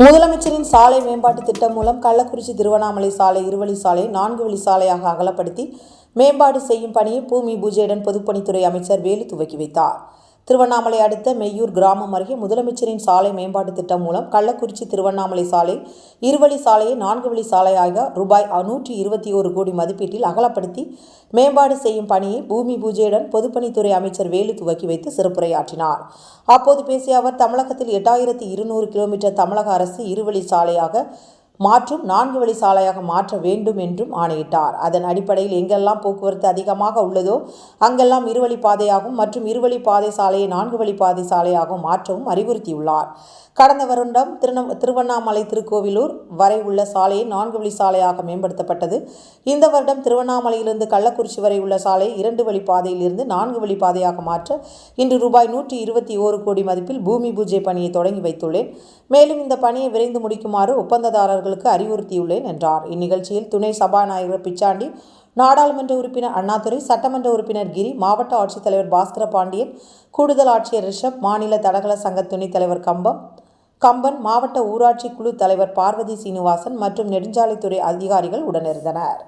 முதலமைச்சரின் சாலை மேம்பாட்டு திட்டம் மூலம் கள்ளக்குறிச்சி திருவண்ணாமலை சாலை இருவழி சாலை நான்கு வழி சாலையாக அகலப்படுத்தி மேம்பாடு செய்யும் பணியை பூமி பூஜையுடன் பொதுப்பணித்துறை அமைச்சர் வேலு துவக்கி வைத்தார். திருவண்ணாமலை அடுத்த மெய்யூர் கிராமம் அருகே முதலமைச்சரின் சாலை மேம்பாட்டு திட்டம் மூலம் கள்ளக்குறிச்சி திருவண்ணாமலை சாலை இருவழி சாலையை நான்கு வழி சாலையாக ரூபாய் நூற்றி இருபத்தி ஒரு கோடி மதிப்பீட்டில் அகலப்படுத்தி மேம்பாடு செய்யும் பணியை பூமி பூஜையுடன் பொதுப்பணித்துறை அமைச்சர் வேலு துவக்கி வைத்து சிறப்புரையாற்றினார். அப்போது பேசிய அவர் தமிழகத்தில் எட்டாயிரத்தி இருநூறு கிலோமீட்டர் தமிழக அரசு இருவழி சாலையாக மாற்றும் நான்கு வழி சாலையாக மாற்ற வேண்டும் என்றும் ஆணையிட்டார். அதன் அடிப்படையில் எங்கெல்லாம் போக்குவரத்து அதிகமாக உள்ளதோ அங்கெல்லாம் இருவழி பாதையாகவும் மற்றும் இருவழி பாதை சாலையை நான்கு வழி பாதை சாலையாகவும் மாற்றவும் அறிவுறுத்தியுள்ளார். கடந்த வருடம் திருந திருவண்ணாமலை திருக்கோவிலூர் வரை உள்ள சாலையை நான்கு வழி சாலையாக மேம்படுத்தப்பட்டது. இந்த வருடம் திருவண்ணாமலையிலிருந்து கள்ளக்குறிச்சி வரை உள்ள சாலையை இரண்டு வழி பாதையிலிருந்து நான்கு வழி பாதையாக மாற்ற இன்று ரூபாய் நூற்றி இருபத்தி ஓரு கோடி மதிப்பில் பூமி பூஜை பணியை தொடங்கி வைத்துள்ளேன். மேலும் இந்த பணியை விரைந்து முடிக்குமாறு ஒப்பந்ததாரர்கள் ஒப்பந்ததாரர்களுக்கு அறிவுறுத்தியுள்ளேன் என்றார். இந்நிகழ்ச்சியில் துணை சபாநாயகர் பிச்சாண்டி நாடாளுமன்ற உறுப்பினர் அண்ணாதுரை சட்டமன்ற உறுப்பினர் கிரி மாவட்ட ஆட்சித்தலைவர் பாஸ்கர பாண்டியன் கூடுதல் ஆட்சியர் ரிஷப் மாநில தடகள சங்க துணைத் தலைவர் கம்பம் கம்பன் மாவட்ட ஊராட்சி குழு தலைவர் பார்வதி சீனிவாசன் மற்றும் நெடுஞ்சாலைத்துறை அதிகாரிகள் உடனிருந்தனர்.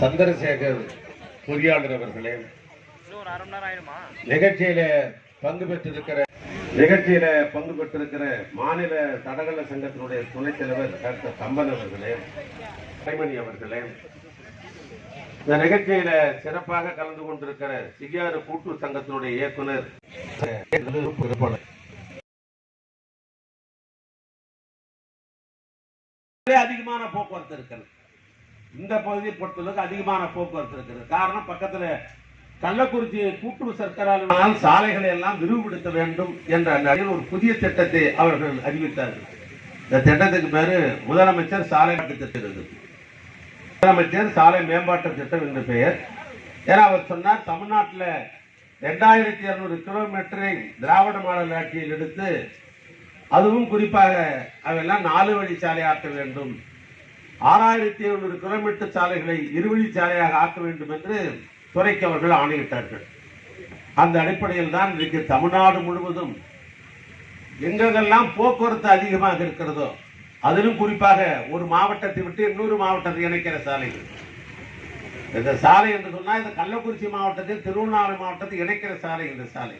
சந்திரசேகர் பொறியாளர் அவர்களே நிகழ்ச்சியில பங்கு பெற்றிருக்கிற நிகழ்ச்சியில பங்கு பெற்றிருக்கிற மாநில தடகள சங்கத்தினுடைய துணைத் தலைவர் டாக்டர் கம்பன் அவர்களே கைமணி அவர்களே இந்த நிகழ்ச்சியில சிறப்பாக கலந்து கொண்டிருக்கிற சிகியாறு கூட்டு சங்கத்தினுடைய இயக்குனர் அதிகமான போக்குவரத்து இருக்கிறது. இந்த பகுதியை பொறுத்தளவுக்கு அதிகமான போக்குவரத்து இருக்கிறது. காரணம் பக்கத்துல கள்ளக்குறிச்சி கூட்டுறவு சர்க்கரால் சாலைகளை எல்லாம் விரிவுபடுத்த வேண்டும் என்ற அடிப்படையில் ஒரு புதிய திட்டத்தை அவர்கள் அறிவித்தார்கள். இந்த திட்டத்துக்கு பேரு முதலமைச்சர் சாலை மேம்பாட்டு திட்டம் முதலமைச்சர் சாலை மேம்பாட்டு திட்டம் என்று பெயர். ஏன்னா அவர் சொன்னார் தமிழ்நாட்டில் ரெண்டாயிரத்தி இரநூறு கிலோமீட்டரை திராவிட மாடல் ஆட்சியில் எடுத்து அதுவும் குறிப்பாக அவையெல்லாம் நாலு வழி சாலை ஆக்க வேண்டும். ஆறாயிரத்தி எழுநூறு கிலோமீட்டர் சாலைகளை இருவழி சாலையாக ஆக்க வேண்டும் என்று துறைக்கு அவர்கள் ஆணையிட்டார்கள். அந்த அடிப்படையில் தான் இன்றைக்கு தமிழ்நாடு முழுவதும் எங்கெங்கெல்லாம் போக்குவரத்து அதிகமாக இருக்கிறதோ அதிலும் குறிப்பாக ஒரு மாவட்டத்தை விட்டு இன்னொரு மாவட்டத்தை இணைக்கிற சாலைகள் இந்த சாலை என்று சொன்னால் இந்த கள்ளக்குறிச்சி மாவட்டத்தில் திருவண்ணாமலை மாவட்டத்தை இணைக்கிற சாலை இந்த சாலை.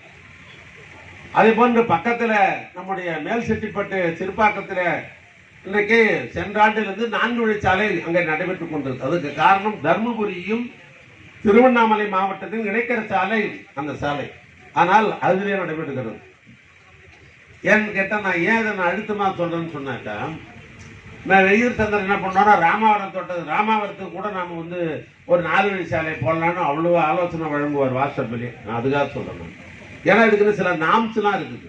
அதே போன்று பக்கத்தில் நம்முடைய மேல் செட்டிப்பட்டு சிறுபாக்கத்துல இன்றைக்கு சென்ற ஆண்டிலிருந்து நான்கு வழிச்சாலை அங்கே நடைபெற்றுக் கொண்டிருக்கு அதுக்கு காரணம் தர்மபுரியும் திருவண்ணாமலை மாவட்டத்தின் இணைக்கிற சாலை அந்த சாலை. ஆனால் அதிலே நடைபெறுகிறது. ஏன்னு கேட்டால் நான் ஏன் இதை நான் அழுத்தமாக சொல்கிறேன்னு சொன்னாக்கா நான் வெயில் சந்திரன் என்ன பண்ணோன்னா ராமாவரம் தொட்டது ராமாவரத்துக்கு கூட நாம் வந்து ஒரு நாலு வழி சாலை போடலான்னு அவ்வளோ ஆலோசனை வழங்குவார் வாட்ஸ்அப்லேயே நான் அதுக்காக சொல்றேன். ஏன்னா இதுக்குன்னு சில நாம்ஸ்லாம் இருக்குது.